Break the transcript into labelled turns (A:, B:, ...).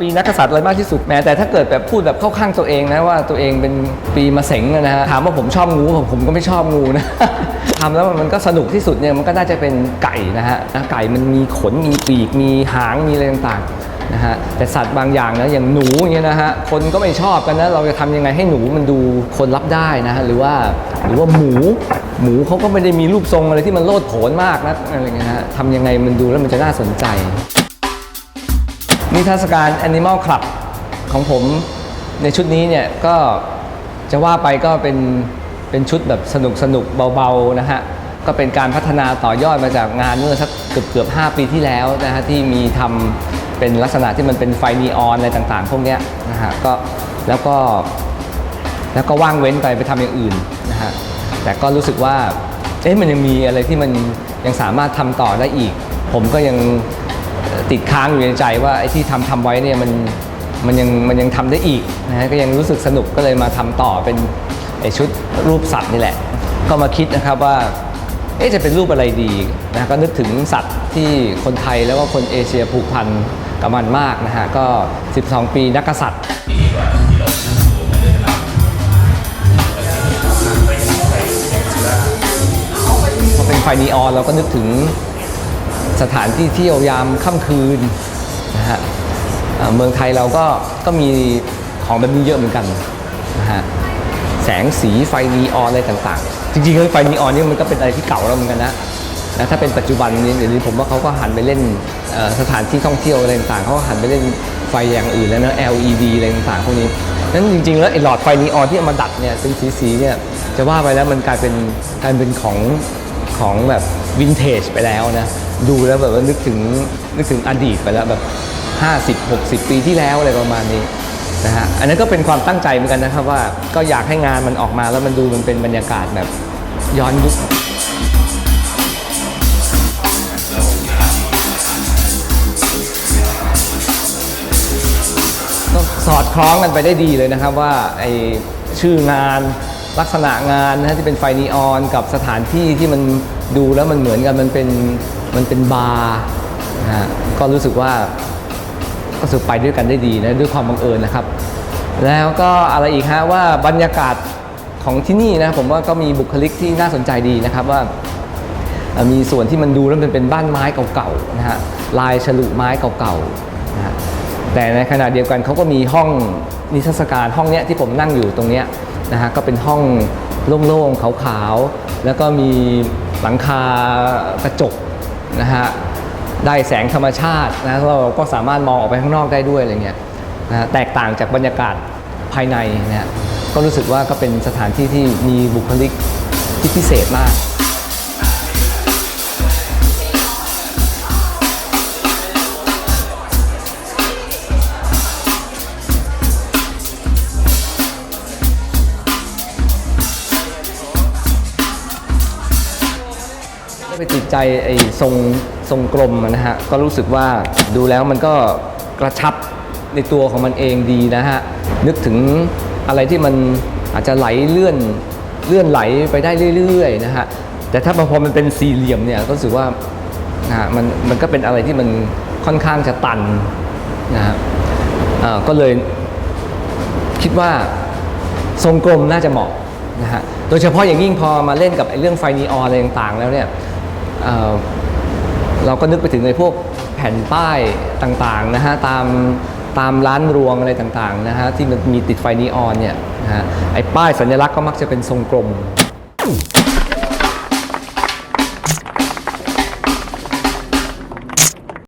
A: ปีนักกษัตริย์อะไรมากที่สุดแม้แต่ถ้าเกิดแบบพูดแบบเข้าข้างตัวเองนะว่าตัวเองเป็นปีมะเสงนะฮะถามว่าผมชอบงูผมผมก็ไม่ชอบงูนะ ทำแล้วมันก็สนุกที่สุดเนี่ยมันก็น่าจะเป็นไก่นะฮะนะไก่มันมีขนมีปีกมีหางมีอะไรต่างๆนะฮะแต่สัตว์บางอย่างนะอย่างหนูอย่างเงี้ยนะฮะคนก็ไม่ชอบกันนะเราจะทำยังไงให้หนูมันดูคนรับได้นะฮะหรือว่าหรือว่าหมูหมูเขาก็ไม่ได้มีรูปทรงอะไรที่มันโลดโผนมากนะอะไรเงี้ยนะฮะทำยังไงมันดูแล้วมันจะน่าสนใจ นิทรรศการ Animal Club ของผมในชุดนี้เนี่ยก็จะว่าไปก็เป็นเป็นชุดแบบสนุกสนุกเบาๆนะฮะก็เป็นการพัฒนาต่อยอดมาจากงานเมื่อสักเกือบเกือบ5ปีที่แล้วนะฮะที่มีทำเป็นลักษณะที่มันเป็นไฟนีออนอะไรต่างๆ พวกเนี้ยนะฮะก็แล้วก็แล้วก็ว่างเว้นไปไปทำอย่างอื่นนะฮะแต่ก็รู้สึกว่าเอ๊ะมันยังมีอะไรที่มันยังสามารถทำต่อได้อีก ผมก็ยัง ติดค้างอยู่ในใจว่าไอ้ที่ทำทำไว้เนี่ยมันมันยังมันยังทำได้อีกนะฮะก็ยังรู้สึกสนุกก็เลยมาทำต่อเป็นไอ้ชุดรูปสัตว์นี่แหละ ก็มาคิดนะครับว่าเอ๊ะจะเป็นรูปอะไรดีนะก็นึกถึงสัตว์ที่คนไทยแล้วก็คนเอเชียผูกพันกับมันมากนะฮะก็ 12 ปีนักกษัตริย์พอเป็นไฟนีออนเราก็นึกถึง สถานที่เที่ยวยามค่ำคืนนะฮะเมืองไทยเราก็ก็มีของแบบนี้เยอะเหมือนกันนะฮะแสงสีไฟนีออนอะไรต่างๆ จริงๆแล้วไฟนีออนนี่มันก็เป็นอะไรที่เก่าแล้วเหมือนกันนะนะถ้าเป็นปัจจุบันนี้เดี๋ยวนี้ผมว่าเขาก็หันไปเล่นสถานที่ท่องเที่ยวอะไรต่างๆเขาก็หันไปเล่นไฟอย่างอื่นแล้วนะ LED อะไรต่างๆพวกนี้นั้นจริงๆ แล้วไอ้หลอดไฟนีออนที่เอามาดัดเนี่ยเป็นสีๆเนี่ยจะว่าไปแล้วมันกลายเป็นกลายเป็นของของแบบ วินเทจไปแล้วนะ ดูแล้วแบบว่านึกถึงนึกถึงอดีตไปแล้วแบบ 50 60 ปีที่แล้วอะไรประมาณนี้นะฮะอันนั้นก็เป็นความตั้งใจเหมือนกันนะครับว่าก็อยากให้งานมันออกมาแล้วมันดูมันเป็นบรรยากาศแบบย้อนยุคก็สอดคล้องกันไปได้ดีเลยนะครับว่าไอชื่องาน ลักษณะงานนะฮะที่เป็นไฟนีออนกับสถานที่ที่มันดูแล้วมันเหมือนกันมันเป็นมันเป็นบาร์นะฮะก็รู้สึกว่าก็รู้สึกไปด้วยกันได้ดีนะด้วยความบังเอิญนะครับ แล้วก็อะไรอีกฮะว่าบรรยากาศของที่นี่นะผมว่าก็มีบุคลิกที่น่าสนใจดีนะครับว่ามีส่วนที่มันดูแล้วมันเป็นบ้านไม้เก่าๆนะฮะลายฉลุไม้เก่าๆนะฮะแต่ในขณะเดียวกันเขาก็มีห้องนิทรรศการห้องเนี้ยที่ผมนั่งอยู่ตรงเนี้ย นะฮะก็เป็นห้องโล่งๆขาวๆ แล้วก็มีหลังคากระจกนะฮะได้แสงธรรมชาตินะเราก็สามารถมองออกไปข้างนอกได้ด้วยอะไรเงี้ยนะะแตกต่างจากบรรยากาศภายในนะฮะก็รู้สึกว่าก็เป็นสถานที่ที่มีบุคลิกที่พิเศษมาก ไปติดใจไอ้ทรงทรงกลมนะฮะ ก็รู้สึกว่าดูแล้วมันก็กระชับในตัวของมันเองดีนะฮะ นึกถึงอะไรที่มันอาจจะไหลเลื่อนเลื่อนไหลไปได้เรื่อยๆนะฮะ แต่ถ้าพอมันเป็นสี่เหลี่ยมเนี่ยก็รู้สึกว่านะฮะมันมันก็เป็นอะไรที่มันค่อนข้างจะตันนะฮะอ่าก็เลยคิดว่าทรงกลมน่าจะเหมาะนะฮะ โดยเฉพาะอย่างยิ่งพอมาเล่นกับไอ้เรื่องไฟนีออนอะไรต่างๆ แล้วเนี่ย เราก็นึกไปถึงในพวกแผ่นป้ายต่างๆนะฮะตามตามร้านรวงอะไรต่างๆนะฮะที่มันมีติดไฟนีออนเนี่ยนะฮะไอ้ป้ายสัญลักษณ์ก็มักจะเป็นทรงกลม